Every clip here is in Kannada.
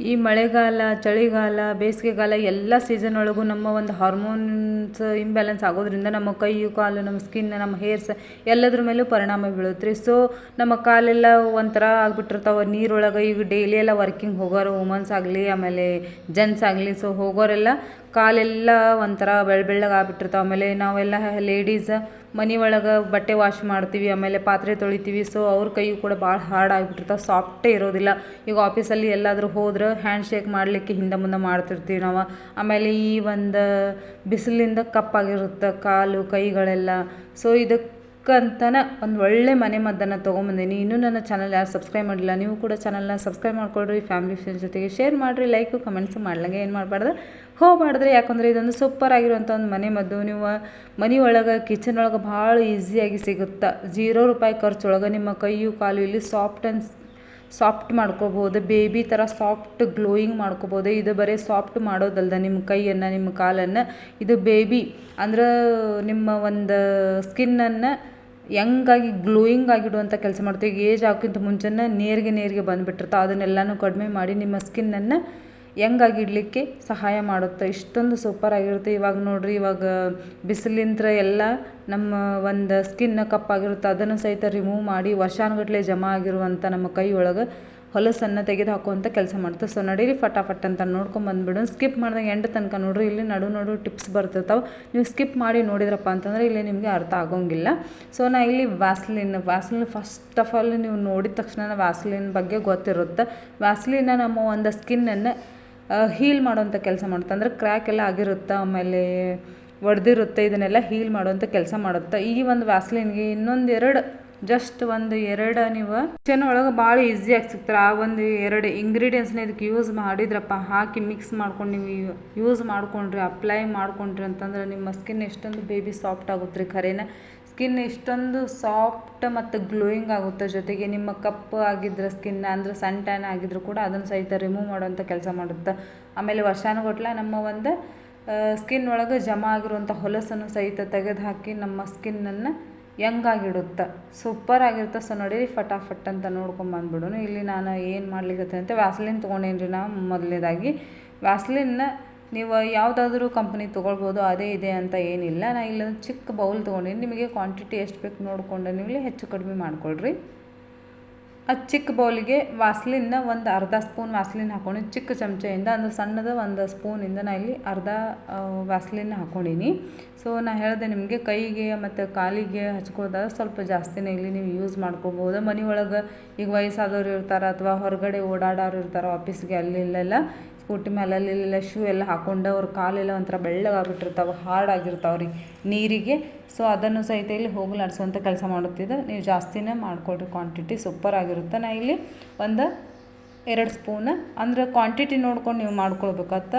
ಈ ಮಳೆಗಾಲ, ಚಳಿಗಾಲ, ಬೇಸಿಗೆಗಾಲ ಎಲ್ಲ ಸೀಸನ್ ಒಳಗೂ ನಮ್ಮ ಒಂದು ಹಾರ್ಮೋನ್ಸ್ ಇಂಬ್ಯಾಲೆನ್ಸ್ ಆಗೋದ್ರಿಂದ ನಮ್ಮ ಕೈ, ಕಾಲು, ನಮ್ಮ ಸ್ಕಿನ್ ನಮ್ಮ ಹೇರ್ಸ್ ಎಲ್ಲದ್ರ ಮೇಲೂ ಪರಿಣಾಮ ಬೀಳುತ್ತೆ ರೀ. ಸೊ ನಮ್ಮ ಕಾಲೆಲ್ಲ ಒಂಥರ ಆಗಿಬಿಟ್ಟಿರ್ತಾವೆ. ನೀರೊಳಗೆ ಈಗ ಡೈಲಿ ಎಲ್ಲ ವರ್ಕಿಂಗ್ ಹೋಗೋರು ವುಮನ್ಸ್ ಆಗಲಿ, ಆಮೇಲೆ ಜೆಂಟ್ಸ್ ಆಗಲಿ ಸೊ ಹೋಗೋರೆಲ್ಲ ಕಾಲೆಲ್ಲ ಒಂಥರ ಬೆಳ್ಳ ಬೆಳ್ಳಗೆ ಆಗ್ಬಿಟ್ಟಿರ್ತಾವೆ ಆಮೇಲೆ ನಾವೆಲ್ಲ ಲೇಡೀಸ್ ಮನೆ ಒಳಗೆ ಬಟ್ಟೆ ವಾಶ್ ಮಾಡ್ತೀವಿ, ಆಮೇಲೆ ಪಾತ್ರೆ ತೊಳಿತೀವಿ. ಸೊ, ಅವ್ರ ಕೈಯು ಕೂಡ ಭಾಳ ಹಾರ್ಡ್ ಆಗಿಬಿಟ್ಟಿರ್ತಾವೆ. ಸಾಫ್ಟೇ ಇರೋದಿಲ್ಲ. ಈಗ ಆಫೀಸಲ್ಲಿ ಎಲ್ಲಾದರೂ ಹೋದ್ರೆ ಹ್ಯಾಂಡ್ ಶೇಕ್ ಮಾಡಲಿಕ್ಕೆ ಹಿಂದೆ ಮುಂದೆ ಮಾಡ್ತಿರ್ತೀವಿ ನಾವು. ಆಮೇಲೆ ಈ ಒಂದು ಬಿಸಿಲಿಂದ ಕಪ್ಪಾಗಿರುತ್ತೆ ಕಾಲು, ಕೈಗಳೆಲ್ಲ. ಸೊ ಇದಕ್ಕೆ ಅಂತಲೇ ಒಂದು ಒಳ್ಳೆ ಮನೆ ಮದ್ದನ್ನು ತೊಗೊಂಬಂದೀನಿ. ಇನ್ನೂ ನನ್ನ ಚಾನಲ್ ಯಾರು ಸಬ್ಸ್ಕ್ರೈಬ್ ಮಾಡಿಲ್ಲ, ನೀವು ಕೂಡ ಚಾನಲ್ನ ಸಬ್ಸ್ಕ್ರೈಬ್ ಮಾಡ್ಕೊಳ್ರಿ ಫ್ಯಾಮಿಲಿ ಫ್ರೆಂಡ್ಸ್ ಜೊತೆಗೆ ಶೇರ್ ಮಾಡಿರಿ ಲೈಕು ಕಮೆಂಟ್ಸು ಮಾಡ್ಲಂಗೆ ಏನು ಮಾಡಬಾರ್ದು? ಹೋಗ್ಬಾರ್ದ್ರಿ. ಯಾಕಂದರೆ ಇದೊಂದು ಸೂಪರ್ ಆಗಿರುವಂಥ ಒಂದು ಮನೆ ಮದ್ದು. ನೀವು ಮನೆ ಒಳಗೆ ಕಿಚನ್ ಒಳಗೆ ಭಾಳ ಈಸಿಯಾಗಿ ಸಿಗುತ್ತೆ. ಜೀರೋ ರೂಪಾಯಿ ಖರ್ಚೊಳಗೆ ನಿಮ್ಮ ಕೈಯು, ಕಾಲು ಇಲ್ಲಿ ಸಾಫ್ಟ್ ಆ್ಯಂಡ್ ಸಾಫ್ಟ್ ಮಾಡ್ಕೋಬೋದು. ಬೇಬಿ ಥರ ಸಾಫ್ಟ್ ಗ್ಲೋಯಿಂಗ್ ಮಾಡ್ಕೋಬೋದು. ಇದು ಬರೀ ಸಾಫ್ಟ್ ಮಾಡೋದಲ್ದ ನಿಮ್ಮ ಕೈಯನ್ನು ನಿಮ್ಮ ಕಾಲನ್ನು. ಇದು ಬೇಬಿ ಅಂದ್ರೆ ನಿಮ್ಮ ಒಂದು ಸ್ಕಿನ್ನನ್ನು ಯಂಗಾಗಿ ಗ್ಲೋಯಿಂಗ್ ಆಗಿಡುವಂಥ ಕೆಲಸ ಮಾಡ್ತೀವಿ. ಈಗ ಏಜ್ ಆಗೋಕ್ಕಿಂತ ಮುಂಚೆನೇ ನೇರಿಗೆ ನೇರಿಗೆ ಬಂದುಬಿಟ್ಟಿರ್ತಾವೆ ಅದನ್ನೆಲ್ಲನೂ ಕಡಿಮೆ ಮಾಡಿ ನಿಮ್ಮ ಸ್ಕಿನ್ನನ್ನು ಯಂಗಾಗಿ ಇಡಲಿಕ್ಕೆ ಸಹಾಯ ಮಾಡುತ್ತೆ. ಇಷ್ಟೊಂದು ಸೂಪರ್ ಆಗಿರುತ್ತೆ. ಇವಾಗ ನೋಡಿರಿ, ಇವಾಗ ಬಿಸಿಲಿಂತ್ರ ಎಲ್ಲ ನಮ್ಮ ಒಂದು ಸ್ಕಿನ್ ಕಪ್ಪಾಗಿರುತ್ತೆ. ಅದನ್ನು ಸಹಿತ ರಿಮೂವ್ ಮಾಡಿ, ವರ್ಷಾನುಗಟ್ಲೆ ಜಮಾ ಆಗಿರುವಂಥ ನಮ್ಮ ಕೈ ಒಳಗೆ ಹೊಲಸನ್ನು ತೆಗೆದು ಹಾಕುವಂಥ ಕೆಲಸ ಮಾಡ್ತದೆ ಸೊ ನಡೀರಿ ಫಟಾಫಟ್ ಅಂತ ನೋಡ್ಕೊಂಬಂದ್ಬಿಡು ಸ್ಕಿಪ್ ಮಾಡಿದಾಗ ಎಂಡ್ ತನಕ ನೋಡ್ರಿ, ಇಲ್ಲಿ ನಡು ನಡು ಟಿಪ್ಸ್ ಬರ್ತಿರ್ತಾವೆ. ನೀವು ಸ್ಕಿಪ್ ಮಾಡಿ ನೋಡಿದ್ರಪ್ಪ ಅಂತಂದರೆ ಇಲ್ಲಿ ನಿಮಗೆ ಅರ್ಥ ಆಗೋಂಗಿಲ್ಲ. ಸೊ ನಾ ಇಲ್ಲಿ Vaseline Vaseline first of all ನೀವು ನೋಡಿದ ತಕ್ಷಣ ವ್ಯಾಸ್ಲಿನ್ ಬಗ್ಗೆ ಗೊತ್ತಿರುತ್ತೆ. ವ್ಯಾಸ್ಲಿನ ನಮ್ಮ ಒಂದು ಸ್ಕಿನ್ನನ್ನು ಹೀಲ್ ಮಾಡೋವಂಥ ಕೆಲಸ ಮಾಡುತ್ತೆ. ಅಂದರೆ ಕ್ರ್ಯಾಕ್ ಎಲ್ಲ ಆಗಿರುತ್ತೆ, ಆಮೇಲೆ ಒಡೆದಿರುತ್ತೆ, ಇದನ್ನೆಲ್ಲ ಹೀಲ್ ಮಾಡುವಂಥ ಕೆಲಸ ಮಾಡುತ್ತೆ. ಈ ಒಂದು ವ್ಯಾಸ್ಲಿನ್ಗೆ ಇನ್ನೊಂದು ಎರಡು ಜಸ್ಟ್ ಒಂದು ಎರಡು ನೀವು ಕಿಚನ್ ಒಳಗೆ ಭಾಳ ಈಸಿಯಾಗಿ ಸಿಗ್ತಾರೆ ಆ ಒಂದು ಎರಡು ಇಂಗ್ರೀಡಿಯೆಂಟ್ಸ್ನ ಇದಕ್ಕೆ ಯೂಸ್ ಮಾಡಿದ್ರಪ್ಪ, ಹಾಕಿ ಮಿಕ್ಸ್ ಮಾಡ್ಕೊಂಡು ನೀವು ಯೂಸ್ ಮಾಡ್ಕೊಂಡ್ರಿ ಅಪ್ಲೈ ಮಾಡ್ಕೊಂಡ್ರಿ ಅಂತಂದ್ರೆ ನಿಮ್ಮ ಸ್ಕಿನ್ ಎಷ್ಟೊಂದು ಬೇಬಿ ಸಾಫ್ಟ್ ಆಗುತ್ತೆ ರೀ ಖರೇನ. ಸ್ಕಿನ್ ಇಷ್ಟೊಂದು ಸಾಫ್ಟ್ ಮತ್ತು ಗ್ಲೋಯಿಂಗ್ ಆಗುತ್ತೆ. ಜೊತೆಗೆ ನಿಮ್ಮ ಕಪ್ಪು ಆಗಿದ್ರೆ ಸ್ಕಿನ್ ಅಂದರೆ ಸನ್ ಟ್ಯಾನ್ ಆಗಿದ್ರು ಕೂಡ ಅದನ್ನು ಸಹಿತ ರಿಮೂವ್ ಮಾಡುವಂಥ ಕೆಲಸ ಮಾಡುತ್ತೆ. ಆಮೇಲೆ ವರ್ಷಾನುಗಟ್ಲೆ ನಮ್ಮ ಒಂದು ಸ್ಕಿನ್ ಒಳಗೆ ಜಮಾ ಆಗಿರುವಂಥ ಹೊಲಸನ್ನು ಸಹಿತ ತೆಗೆದು ಹಾಕಿ ನಮ್ಮ ಸ್ಕಿನ್ನನ್ನು ಯಂಗಾಗಿಡುತ್ತೆ. ಸೂಪರ್ ಆಗಿರುತ್ತೆ ಸೊ ನೋಡಿ, ಫಟಾಫಟ್ ಅಂತ ನೋಡ್ಕೊಂಬಂದ್ಬಿಡೋನು ಇಲ್ಲಿ ನಾನು ಏನು ಮಾಡ್ಲಿಕ್ಕೆ ಅಂತ ವ್ಯಾಸ್ಲಿನ್ ತೊಗೊಂಡೇನಿ ರೀ ನಾ ಮೊದಲನೇದಾಗಿ ವ್ಯಾಸ್ಲಿನ್ನ ನೀವು ಯಾವುದಾದ್ರೂ ಕಂಪ್ನಿ ತೊಗೊಳ್ಬೋದು, ಅದೇ ಇದೆ ಅಂತ ಏನಿಲ್ಲ. ನಾನು ಇಲ್ಲೊಂದು ಚಿಕ್ಕ ಬೌಲ್ ತೊಗೊಂಡಿನಿ. ನಿಮಗೆ ಕ್ವಾಂಟಿಟಿ ಎಷ್ಟು ಬೇಕು ನೋಡಿಕೊಂಡು ನೀವು ಹೆಚ್ಚು ಕಡಿಮೆ ಮಾಡ್ಕೊಳ್ರಿ. ಆ ಚಿಕ್ಕ ಬೌಲಿಗೆ ವಾಸ್ಲಿನ್ನ ಒಂದು ಅರ್ಧ ಸ್ಪೂನ್ ವಾಸ್ಲಿನ್ ಹಾಕೊಂಡು ಚಿಕ್ಕ ಚಮಚೆಯಿಂದ, ಅಂದ್ರೆ ಸಣ್ಣದ ಒಂದು ಸ್ಪೂನಿಂದ ನಾ ಇಲ್ಲಿ ಅರ್ಧ ವಾಸ್ಲಿನ್ ಹಾಕ್ಕೊಂಡೀನಿ ಸೊ ನಾ ಹೇಳಿದೆ ನಿಮಗೆ ಕೈಗೆ ಮತ್ತು ಕಾಲಿಗೆ ಹಚ್ಕೊಳ್ದಾಗ ಸ್ವಲ್ಪ ಜಾಸ್ತಿನೇ ಇಲ್ಲಿ ನೀವು ಯೂಸ್ ಮಾಡ್ಕೋಬೋದು. ಮನೆ ಒಳಗೆ ಈಗ ವಯಸ್ಸಾದವ್ರು ಇರ್ತಾರೆ ಅಥವಾ ಹೊರಗಡೆ ಓಡಾಡೋರು ಇರ್ತಾರೆ ಆಫೀಸ್ಗೆ ಅಲ್ಲಿ ಇಲ್ಲೆಲ್ಲ ಸ್ಕೂಟಿ ಮೇಲೆ ಅಲ್ಲಿ ಇಲ್ಲೆಲ್ಲ ಶೂ ಎಲ್ಲ ಹಾಕ್ಕೊಂಡು ಅವ್ರ ಕಾಲೆಲ್ಲ ಒಂಥರ ಬೆಳ್ಳಗಾಗ್ಬಿಟ್ಟಿರ್ತಾವೆ ಹಾರ್ಡ್ ಆಗಿರ್ತಾವೆ ರೀ ನೀರಿಗೆ. ಸೊ ಅದನ್ನು ಸಹಿತ ಇಲ್ಲಿ ಹೋಗಲಾಡಿಸುವಂಥ ಕೆಲಸ ಮಾಡುತ್ತಿದ್ದು. ನೀವು ಜಾಸ್ತಿನೇ ಮಾಡಿಕೊಡ್ರಿ ಕ್ವಾಂಟಿಟಿ ಸೂಪರ್ ಆಗಿರುತ್ತೆ. ನಾ ಇಲ್ಲಿ ಒಂದು ಎರಡು ಸ್ಪೂನ್ ಅಂದ್ರೆ ಕ್ವಾಂಟಿಟಿ ನೋಡ್ಕೊಂಡು ನೀವು ಮಾಡ್ಕೊಳ್ಬೇಕತ್ತ.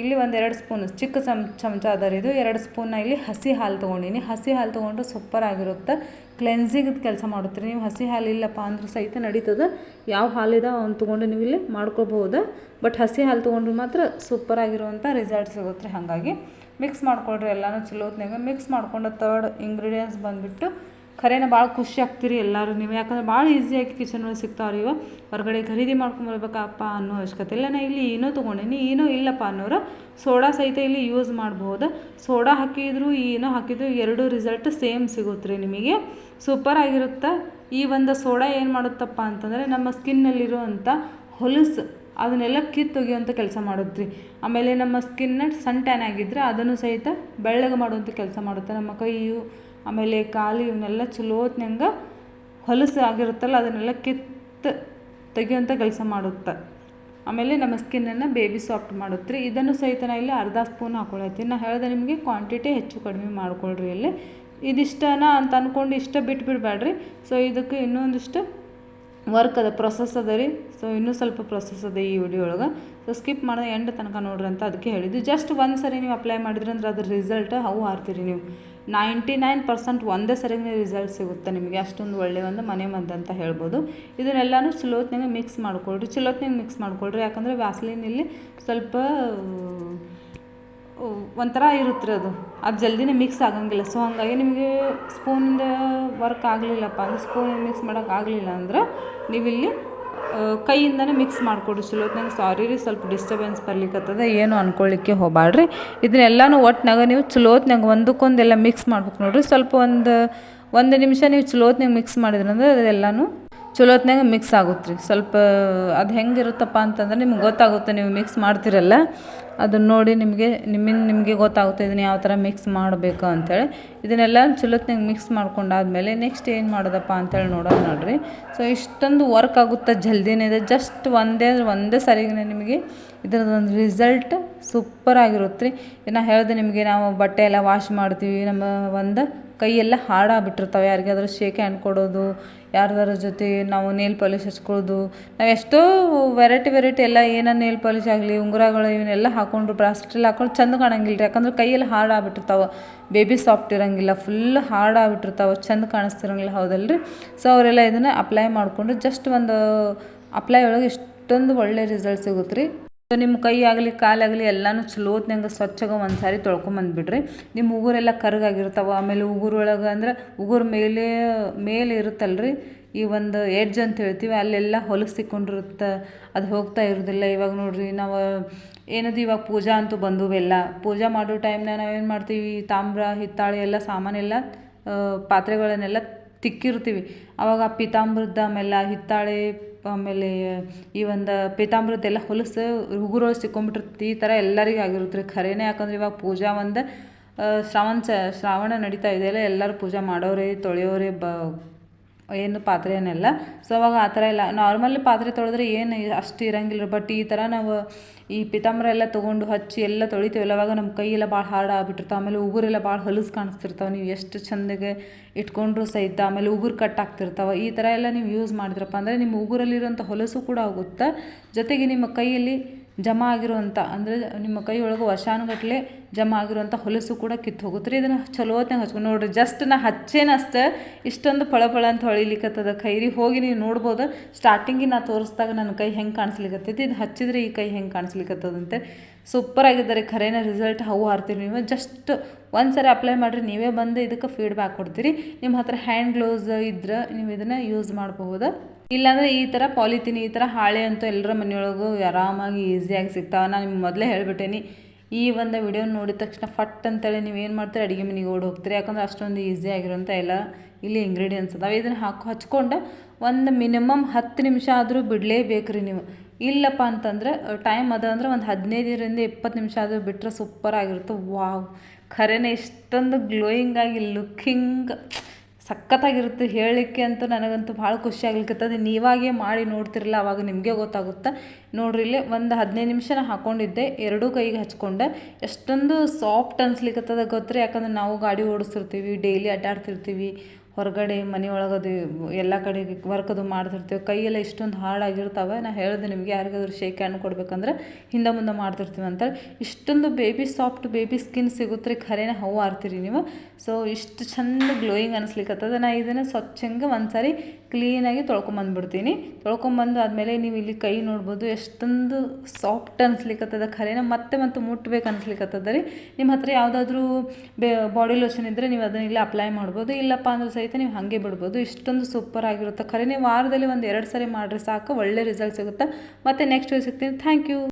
ಇಲ್ಲಿ ಒಂದು ಎರಡು ಸ್ಪೂನ್, ಚಿಕ್ಕ ಚಮ್, ಚಮಚ ಅದರ ಇದು, ಎರಡು ಸ್ಪೂನ್ನ ಇಲ್ಲಿ ಹಸಿ ಹಾಲು ತೊಗೊಂಡಿನಿ. ಹಸಿ ಹಾಲು ತೊಗೊಂಡ್ರೆ ಸೂಪರ್ ಆಗಿರುತ್ತೆ. ಕ್ಲೆನ್ಸಿಂಗ್ ಕೆಲಸ ಮಾಡುತ್ತೆ ನೀವು. ಹಸಿ ಹಾಲು ಇಲ್ಲಪ್ಪ ಅಂದ್ರೆ ಸಹಿತ ನಡೀತದೆ. ಯಾವ ಹಾಲಿದೆ ಅವ್ನು ತೊಗೊಂಡು ನೀವು ಇಲ್ಲಿ ಮಾಡ್ಕೋಬಹುದು. ಬಟ್ ಹಸಿ ಹಾಲು ತೊಗೊಂಡ್ರೆ ಮಾತ್ರ ಸೂಪರ್ ಆಗಿರುವಂಥ ರಿಸಲ್ಟ್ ಸಿಗುತ್ತೆ ಹಾಗಾಗಿ. ಮಿಕ್ಸ್ ಮಾಡ್ಕೊಳ್ರಿ, ಎಲ್ಲನೂ ಚಲೋ ಹೊತ್ನಾಗ ಮಿಕ್ಸ್ ಮಾಡ್ಕೊಂಡು ತರ್ಡ್ ಇಂಗ್ರೀಡಿಯೆಂಟ್ಸ್ ಬಂದುಬಿಟ್ಟು ಖರೇನ ಭಾಳ ಖುಷಿ ಆಗ್ತೀರಿ ಎಲ್ಲರೂ. ನೀವು ಯಾಕಂದ್ರೆ ಭಾಳ ಈಸಿಯಾಗಿ ಕಿಚನ್ ಒಳಗೆ ಸಿಗ್ತಾವ್ರಿ ಇವ ಹೊರಗಡೆ ಖರೀದಿ ಮಾಡ್ಕೊಂಬರ್ಬೇಕಪ್ಪ ಅನ್ನೋ ಅವಶ್ಯಕತೆ ಇಲ್ಲ. ನಾ ಇಲ್ಲಿ ಏನೋ ತೊಗೊಂಡೀನಿ, ಏನೋ ಇಲ್ಲಪ್ಪ ಅನ್ನೋರು. ಸೋಡಾ ಸಹಿತ ಇಲ್ಲಿ ಯೂಸ್ ಮಾಡ್ಬೋದು. ಸೋಡಾ ಹಾಕಿದ್ರು, ಏನೋ ಹಾಕಿದ್ರು, ಎರಡು ರಿಸಲ್ಟ್ ಸೇಮ್ ಸಿಗುತ್ತೆ ರೀ ನಿಮಗೆ. ಸೂಪರ್ ಆಗಿರುತ್ತೆ? ಈ ಒಂದು ಸೋಡಾ ಏನು ಮಾಡುತ್ತಪ್ಪ ಅಂತಂದರೆ ನಮ್ಮ ಸ್ಕಿನ್ನಲ್ಲಿರುವಂಥ ಹೊಲಸು. ಅದನ್ನೆಲ್ಲ ಕಿತ್ತು ತೆಗಿಯುವಂಥ ಕೆಲಸ ಮಾಡುತ್ತೆ ಆಮೇಲೆ ನಮ್ಮ ಸ್ಕಿನ್ನ ಸನ್ ಟ್ಯಾನ್ ಆಗಿದ್ದರೆ ಅದನ್ನು ಸಹಿತ ಬೆಳ್ಳಗೆ ಮಾಡುವಂಥ ಕೆಲಸ ಮಾಡುತ್ತೆ. ನಮ್ಮ ಕೈಯು, ಆಮೇಲೆ ಕಾಲು ಇವನ್ನೆಲ್ಲ ಚಲೋತ್ನಂಗೆ ಹೊಲಸು ಆಗಿರುತ್ತಲ್ಲ, ಅದನ್ನೆಲ್ಲ ಕಿತ್ತು ತೆಗೆಯುವಂಥ ಕೆಲಸ ಮಾಡುತ್ತೆ. ಆಮೇಲೆ ನಮ್ಮ ಸ್ಕಿನ್ನನ್ನು ಬೇಬಿ ಸಾಫ್ಟ್ ಮಾಡುತ್ತೆ. ರೀ ಇದನ್ನು ಸಹಿತ ನಾ ಇಲ್ಲಿ ಅರ್ಧ ಸ್ಪೂನ್ ಹಾಕೊಳತ್ತೀನಿ ನಾ ಹೇಳಿದೆ ನಿಮಗೆ ಕ್ವಾಂಟಿಟಿ ಹೆಚ್ಚು ಕಡಿಮೆ ಮಾಡ್ಕೊಳ್ರಿ ಇಲ್ಲಿ. ಇದಿಷ್ಟನ ಅಂತ ಅಂದ್ಕೊಂಡು ಇಷ್ಟ ಬಿಟ್ಟು ಬಿಡಬೇಡ್ರಿ ಸೊ ಇದಕ್ಕೆ ಇನ್ನೊಂದಿಷ್ಟು ವರ್ಕ್ ಅದ ಪ್ರೊಸೆಸ್ ಅದ ರೀ. ಸೊ ಇನ್ನೂ ಸ್ವಲ್ಪ ಪ್ರೊಸೆಸ್ ಅದ ಈ ವಿಡಿಯೋ ಒಳಗೆ. ಸೊ ಸ್ಕಿಪ್ ಮಾಡಿದ ಎಂಡ್ ತನಕ ನೋಡ್ರಿ ಅಂತ ಅದಕ್ಕೆ ಹೇಳಿದ್ದು. ಜಸ್ಟ್ ಒಂದು ಸರಿ ನೀವು ಅಪ್ಲೈ ಮಾಡಿದ್ರಿ ಅಂದ್ರೆ ಅದ್ರ ರಿಸಲ್ಟ್ ಅವು ಆರ್ತೀರಿ ನೀವು. ನೈಂಟಿ ನೈನ್ ಪರ್ಸೆಂಟ್ ಒಂದೇ ಸರಿಗೆ ರಿಸಲ್ಟ್ ಸಿಗುತ್ತೆ ನಿಮಗೆ. ಅಷ್ಟೊಂದು ಒಳ್ಳೆಯ ಒಂದು ಮನೆ ಮದ್ದು ಅಂತ ಹೇಳ್ಬೋದು. ಇದನ್ನೆಲ್ಲನೂ ಚಲೋತ್ನಾಗ ಮಿಕ್ಸ್ ಮಾಡ್ಕೊಳ್ರಿ. ಚಲೋತ್ನಾಗ ಮಿಕ್ಸ್ ಮಾಡ್ಕೊಳ್ರಿ. ಯಾಕಂದರೆ ವ್ಯಾಸಲಿನಲ್ಲಿ ಸ್ವಲ್ಪ ಒಂಥರ ಇರುತ್ತೆ ರೀ ಅದು. ಅದು ಜಲ್ದಿನೇ ಮಿಕ್ಸ್ ಆಗಂಗಿಲ್ಲ. ಸೊ ಹಾಗಾಗಿ ನಿಮಗೆ ಸ್ಪೂನಿಂದ ವರ್ಕ್ ಆಗಲಿಲ್ಲಪ್ಪ ಅಂದ್ರೆ ಸ್ಪೂನಿಂದ ಮಿಕ್ಸ್ ಮಾಡೋಕೆ ಆಗಲಿಲ್ಲ ಅಂದ್ರೆ ನೀವಿಲ್ಲಿ ಕೈಯಿಂದನೇ ಮಿಕ್ಸ್ ಮಾಡಿಕೊಡಿ. ಚಲೋ ನಂಗೆ ಸಾರಿ ರೀ, ಸ್ವಲ್ಪ ಡಿಸ್ಟರ್ಬೆನ್ಸ್ ಬರ್ಲಿಕ್ಕತ್ತದ ಏನು ಅನ್ಕೊಳ್ಳಿಕ್ಕೆ ಹೋಗಬೇಡ್ರಿ ಇದನ್ನೆಲ್ಲನೂ ಒಟ್ಟಿನಾಗ ನೀವು ಚಲೋತ್ನಾಗ ಒಂದಕ್ಕೊಂದೆಲ್ಲ ಮಿಕ್ಸ್ ಮಾಡ್ಬೇಕು ನೋಡಿರಿ. ಸ್ವಲ್ಪ ಒಂದು ಒಂದು ನಿಮಿಷ ನೀವು ಚಲೋತ್ನಾಗ ಮಿಕ್ಸ್ ಮಾಡಿದ್ರಂದ್ರೆ ಅದೆಲ್ಲನೂ ಚಲೋತ್ನಾಗ ಮಿಕ್ಸ್ ಆಗುತ್ತೆ ರೀ ಸ್ವಲ್ಪ ಅದು ಹೆಂಗಿರುತ್ತಪ್ಪ ಅಂತಂದ್ರೆ ನಿಮ್ಗೆ ಗೊತ್ತಾಗುತ್ತೆ, ನೀವು ಮಿಕ್ಸ್ ಮಾಡ್ತಿರಲ್ಲ. ಅದನ್ನ ನೋಡಿ ನಿಮಗೆ, ನಿಮ್ಮಿಂದ ನಿಮಗೆ ಗೊತ್ತಾಗುತ್ತೆ ಇದನ್ನು ಯಾವ ಥರ ಮಿಕ್ಸ್ ಮಾಡಬೇಕು ಅಂಥೇಳಿ ಇದನ್ನೆಲ್ಲ ಚಲೋತ್ನಾಗ ಮಿಕ್ಸ್ ಮಾಡ್ಕೊಂಡಾದ್ಮೇಲೆ ನೆಕ್ಸ್ಟ್ ಏನು ಮಾಡೋದಪ್ಪ ಅಂತೇಳಿ ನೋಡೋಣ ನೋಡಿರಿ. ಸೊ ಇಷ್ಟೊಂದು ವರ್ಕ್ ಆಗುತ್ತೆ ಜಲ್ದಿನೇ? ಇದೆ ಜಸ್ಟ್ ಒಂದೇ ಒಂದೇ ಸರಿಗೆ ನಿಮಗೆ ಇದರದೊಂದು ಒಂದು ರಿಸಲ್ಟ್ ಸೂಪರ್ ಆಗಿರುತ್ತೆ ರೀ ಇನ್ನು ಹೇಳಿದೆ ನಿಮಗೆ ನಾವು ಬಟ್ಟೆ ಎಲ್ಲ ವಾಶ್ ಮಾಡ್ತೀವಿ, ನಮ್ಮ ಒಂದು ಕೈಯೆಲ್ಲ ಹಾಳಾಗ್ಬಿಟ್ಟಿರ್ತವೆ ಯಾರಿಗಾದ್ರೂ ಶೇಕ್ ಹ್ಯಾಂಡ್ ಕೊಡೋದು ಯಾರ್ದಾರ ಜೊತೆ ನಾವು ನೇಲ್ ಪಾಲಿಶ್ ಹಚ್ಕೊಳ್ಳೋದು ನಾವು ಎಷ್ಟೋ ವೆರೈಟಿ ವೆರೈಟಿ ಎಲ್ಲ ಏನೋ ನೇಲ್ ಪಾಲಿಶ್ ಆಗಲಿ, ಉಂಗುರಗಳು ಇವನ್ನೆಲ್ಲ ಹಾಕ್ಕೊಂಡು ಬ್ರಾಸ್ಲೆಟ್ ಹಾಕೊಂಡು ಚಂದ ಕಾಣಂಗಿಲ್ಲ ರೀ ಯಾಕಂದ್ರೆ ಕೈಯೆಲ್ಲ ಹಾಳಾಗ್ಬಿಟ್ಟಿರ್ತಾವೆ ಬೇಬಿ ಸಾಫ್ಟ್ ಇರೋಂಗಿಲ್ಲ ಫುಲ್ ಹಾಡಾಗ್ಬಿಟ್ಟಿರ್ತಾವೆ, ಚೆಂದ ಕಾಣಿಸ್ತಿರಂಗಿಲ್ಲ. ಹೌದಲ್ರಿ? ಸೊ ಅವರೆಲ್ಲ ಇದನ್ನು ಅಪ್ಲೈ ಮಾಡಿಕೊಂಡು ಜಸ್ಟ್ ಒಂದು ಅಪ್ಲೈ ಒಳಗೆ ಇಷ್ಟೊಂದು ಒಳ್ಳೆ ರಿಸಲ್ಟ್ ಸಿಗುತ್ತೆ ರೀ ಸೊ ನಿಮ್ಮ ಕೈ ಆಗಲಿ ಕಾಲಾಗಲಿ ಎಲ್ಲನೂ ಚಲೋತ್ನಂಗೆ ಸ್ವಚ್ಛಗೆ ಒಂದು ಸಾರಿ ತೊಳ್ಕೊಂಬಂದ್ಬಿಡ್ರಿ ನಿಮ್ಮ ಉಗುರೆಲ್ಲ ಕರ್ಗಾಗಿರ್ತಾವೆ. ಆಮೇಲೆ ಉಗುರು ಒಳಗೆ ಅಂದ್ರೆ ಉಗುರು ಮೇಲೆ ಮೇಲೆ ಇರುತ್ತಲ್ರಿ. ಈ ಒಂದು ಎಡ್ಜ್ ಅಂತ ಹೇಳ್ತೀವಿ, ಅಲ್ಲೆಲ್ಲ ಹೊಲಸು ಸಿಕ್ಕೊಂಡಿರುತ್ತೆ ಅದು ಹೋಗ್ತಾ ಇರೋದಿಲ್ಲ. ಇವಾಗ ನೋಡ್ರಿ, ನಾವು ಏನದು ಇವಾಗ ಪೂಜಾ ಅಂತೂ ಬಂದುವೆಲ್ಲ. ಪೂಜಾ ಮಾಡೋ ಟೈಮ್ನಾಗ ನಾವೇನು ಮಾಡ್ತೀವಿ ತಾಮ್ರ, ಹಿತ್ತಾಳೆ ಎಲ್ಲ ಸಾಮಾನೆಲ್ಲ ಪಾತ್ರೆಗಳನ್ನೆಲ್ಲ ತಿಕ್ಕಿರ್ತೀವಿ. ಆವಾಗ ಆ ಪೀತಾಂಬರದ ಆಮೇಲೆ ಹಿತ್ತಾಳೆ ಆಮೇಲೆ ಈ ಒಂದು ಪೀತಾಂಬ್ರದ್ದೆಲ್ಲ ಹೊಲಸು ಉಗುರೊಳಗೆ ಸಿಕ್ಕೊಂಬಿಟ್ಟಿರ್ತಿ, ಈ ಥರ ಎಲ್ಲರಿಗೂ ಆಗಿರುತ್ತೆ ರೀ. ಖರೇನೆ ಯಾಕಂದ್ರೆ ಇವಾಗ ಪೂಜಾ ಒಂದು ಶ್ರಾವಣ ಚ, ಶ್ರಾವಣ ನಡೀತಾ ಇದೆಯಲ್ಲ ಎಲ್ಲರೂ ಪೂಜೆ ಮಾಡೋರೇ, ತೊಳೆಯೋರೆ, ಬ ಏನು ಪಾತ್ರೆಯನ್ನೆಲ್ಲ ಸೊ ಅವಾಗ ಆ ಥರ ಎಲ್ಲ ನಾರ್ಮಲ್ ಪಾತ್ರೆ ತೊಳೆದ್ರೆ ಏನು ಅಷ್ಟು ಇರಂಗಿಲ್ಲ. ಬಟ್ ಈ ಥರ ನಾವು ಈ ಪಿತಾಂಬರ ಎಲ್ಲ ತೊಗೊಂಡು ಹಚ್ಚಿ ಎಲ್ಲ ತೊಳಿತೀವಲ್ಲ, ಅವಾಗ ನಮ್ಮ ಕೈಯೆಲ್ಲ ಭಾಳ ಹಾರ್ಡ್ ಆಗ್ಬಿಟ್ಟಿರ್ತಾವೆ. ಆಮೇಲೆ ಉಗುರೆಲ್ಲ ಭಾಳ ಹೊಲಸು ಕಾಣಿಸ್ತಿರ್ತಾವೆ. ನೀವು ಎಷ್ಟು ಚಂದಗೆ ಇಟ್ಕೊಂಡ್ರು ಸಹಿತ ಆಮೇಲೆ ಉಗುರು ಕಟ್ ಆಗ್ತಿರ್ತಾವೆ. ಈ ಥರ ಎಲ್ಲ ನೀವು ಯೂಸ್ ಮಾಡಿದ್ರಪ್ಪ ಅಂದರೆ ನಿಮ್ಮ ಉಗುರಲ್ಲಿರುವಂಥ ಹೊಲಸು ಕೂಡ ಹೋಗುತ್ತೆ, ಜೊತೆಗೆ ನಿಮ್ಮ ಕೈಯಲ್ಲಿ ಜಮಾ ಆಗಿರುವಂಥ ಅಂದರೆ ನಿಮ್ಮ ಕೈ ಒಳಗೆ ವರ್ಷಾನುಗಟ್ಲೆ ಜಮಾ ಆಗಿರುವಂಥ ಹೊಲಸು ಕೂಡ ಕಿತ್ತು ಹೋಗುತ್ತೆ. ರೀ ಇದನ್ನು ಚಲೋತ್ನಾಗ ಹಚ್ಕೊಂಡು ನೋಡಿರಿ ಜಸ್ಟ್ ನಾ ಹಚ್ಚೇನಷ್ಟೇ ಇಷ್ಟೊಂದು ಫಳ ಫಳ ಅಂತ ಹೊಳಿಲಿಕ್ಕತ್ತದ ಕೈರಿ ಹೋಗಿ ನೀವು ನೋಡ್ಬೋದು ಸ್ಟಾರ್ಟಿಂಗಿಗೆ ನಾ ತೋರಿಸ್ದಾಗ ನನ್ನ ಕೈ ಹೆಂಗೆ ಕಾಣಿಸ್ಲಿಕ್ಕತ್ತೈತಿ ಇದು ಹಚ್ಚಿದ್ರೆ ಈ ಕೈ ಹೆಂಗೆ ಕಾಣಿಸ್ಲಿಕ್ಕತ್ತದಂತೆ ಸೂಪರ್ ಆಗಿದ್ದಾರೆ, ಖರೇನ ರಿಸಲ್ಟ್ ಹವು ಹಾರ್ತೀರಿ ನೀವು. ಜಸ್ಟ್ ಒಂದು ಸರಿ ಅಪ್ಲೈ ಮಾಡಿರಿ, ನೀವೇ ಬಂದು ಇದಕ್ಕೆ ಫೀಡ್ಬ್ಯಾಕ್ ಕೊಡ್ತೀರಿ. ನಿಮ್ಮ ಹತ್ರ ಹ್ಯಾಂಡ್ ಗ್ಲೋಸ್ ಇದ್ರೆ, ನೀವು ಇದನ್ನು ಯೂಸ್ ಮಾಡಬಹುದು ಇಲ್ಲಾಂದರೆ ಈ ಥರ ಪಾಲಿಥೀನ್, ಈ ಥರ ಹಾಳೆ ಅಂತೂ ಎಲ್ಲರ ಮನೆಯೊಳಗೂ ಆರಾಮಾಗಿ ಈಸಿಯಾಗಿ ಸಿಗ್ತಾವೆ. ನಾನು ನಿಮ್ಗೆ ಮೊದಲೇ ಹೇಳ್ಬಿಟ್ಟೇನಿ, ಈ ಒಂದು ವಿಡಿಯೋ ನೋಡಿದ ತಕ್ಷಣ ಫಟ್ ಅಂತೇಳಿ ನೀವು ಏನು ಮಾಡ್ತೀರಿ? ಅಡುಗೆ ಮನೆಗೆ ಓಡಿ ಹೋಗ್ತೀರಿ. ಯಾಕಂದ್ರೆ ಅಷ್ಟೊಂದು ಈಸಿ ಆಗಿರೋಂಥ ಎಲ್ಲ ಇಲ್ಲಿ ಇಂಗ್ರೀಡಿಯೆಂಟ್ಸ್ ಅದಾವೆ. ಇದನ್ನು ಹಾಕಿ, ಹಚ್ಕೊಂಡು ಒಂದು ಮಿನಿಮಮ್ ಹತ್ತು ನಿಮಿಷ ಆದರೂ ಬಿಡಲೇಬೇಕು ರೀ ನೀವು. ಇಲ್ಲಪ್ಪ ಅಂತಂದ್ರೆ ಟೈಮ್ ಅದ ಅಂದ್ರೆ ಒಂದು ಹದಿನೈದರಿಂದ ಇಪ್ಪತ್ತು ನಿಮಿಷ ಆದರೂ ಬಿಟ್ಟರೆ ಸೂಪರ್ ಆಗಿರುತ್ತೆ. ವಾವ್. ಖರೇನೆ ಇಷ್ಟೊಂದು ಗ್ಲೋಯಿಂಗ್ ಆಗಿ ಲುಕ್ಕಿಂಗ್ ಸಖತ್ತಾಗಿರುತ್ತೆ ಹೇಳಲಿಕ್ಕೆ ಅಂತೂ ನನಗಂತೂ ಭಾಳ ಖುಷಿ ಆಗ್ಲಿಕ್ಕತ್ತದ ನೀವಾಗೇ ಮಾಡಿ ನೋಡ್ತಿರಲ್ಲ, ಅವಾಗ ನಿಮಗೆ ಗೊತ್ತಾಗುತ್ತೆ. ನೋಡ್ರಿ, ಇಲ್ಲಿ ಒಂದು ಹದಿನೈದು ನಿಮಿಷ ನಾ ಹಾಕ್ಕೊಂಡಿದ್ದೆ ಎರಡೂ ಕೈಗೆ ಹಚ್ಕೊಂಡೆ. ಎಷ್ಟೊಂದು ಸಾಫ್ಟ್ ಅನ್ಸ್ಲಿಕ್ಕತ್ತದ ಗೊತ್ತ್ರಿ. ಯಾಕಂದ್ರೆ ನಾವು ಗಾಡಿ ಓಡಿಸ್ತಿರ್ತೀವಿ ಡೈಲಿ ಅಡ್ಡಾಡ್ತಿರ್ತೀವಿ. ಹೊರಗಡೆ ಮನೆ ಒಳಗದು ಎಲ್ಲ ಕಡೆ ವರ್ಕ್ ಅದು ಮಾಡ್ತಿರ್ತೀವಿ. ಕೈಯೆಲ್ಲ ಇಷ್ಟೊಂದು ಹಾಳಾಗಿರ್ತಾವೆ. ನಾ ಹೇಳಿದೆ ನಿಮಗೆ ಯಾರಿಗಾದ್ರೂ ಶೇಕ್ ಹ್ಯಾಂಡ್ ಕೊಡ್ಬೇಕಂದ್ರೆ ಹಿಂದೆ ಮುಂದೆ ಮಾಡ್ತಿರ್ತೀವಿ ಅಂತ ಇಷ್ಟೊಂದು ಬೇಬಿ ಸಾಫ್ಟ್ ಬೇಬಿ ಸ್ಕಿನ್ ಸಿಗುತ್ತೆ ರೀ ಖರೇನ ಹೂವು ಆರ್ತೀರಿ ನೀವು. ಸೊ ಇಷ್ಟು ಚಂದ ಗ್ಲೋಯಿಂಗ್ ಅನಿಸ್ಲಿಕ್ಕತ್ತದ ನಾ ಇದನ್ನು ಸ್ವಚ್ಛಂಗೆ ಒಂದು ಸಾರಿ ಕ್ಲೀನಾಗಿ ತೊಳ್ಕೊಂಬಂದ್ಬಿಡ್ತೀನಿ. ತೊಳ್ಕೊಂಬಂದು ಆದಮೇಲೆ ನೀವು ಇಲ್ಲಿ ಕೈ ನೋಡ್ಬೋದು, ಎಷ್ಟೊಂದು ಸಾಫ್ಟ್ ಅನಿಸ್ಲಿಕ್ಕತ್ತದ ಖರೇನ ಮತ್ತೆ ಮತ್ತೆ ಮುಟ್ಬೇಕು ಅನಿಸ್ಲಿಕ್ಕತ್ತದ ರೀ. ನಿಮ್ಮ ಹತ್ರ ಯಾವುದಾದ್ರೂ ಬೇ ಬಾಡಿ ಲೋಷನ್ ಇದ್ದರೆ ನೀವು ಅದನ್ನ ಇಲ್ಲಿ ಅಪ್ಲೈ ಮಾಡ್ಬೋದು. ಇಲ್ಲಪ್ಪ ಅಂದ್ರೆ ಸಹಿತ ನೀವು ಹಾಗೆ ಬಿಡ್ಬೋದು. ಇಷ್ಟೊಂದು ಸೂಪರ್ ಆಗಿರುತ್ತೆ. ಖರೇನೆ ವಾರದಲ್ಲಿ ಒಂದು ಎರಡು ಸರಿ ಮಾಡಿರಿ ಸಾಕು. ಒಳ್ಳೆ ರಿಸಲ್ಟ್ ಸಿಗುತ್ತೆ. ಮತ್ತು ನೆಕ್ಸ್ಟ್ ಸಿಗ್ತೀನಿ. Thank you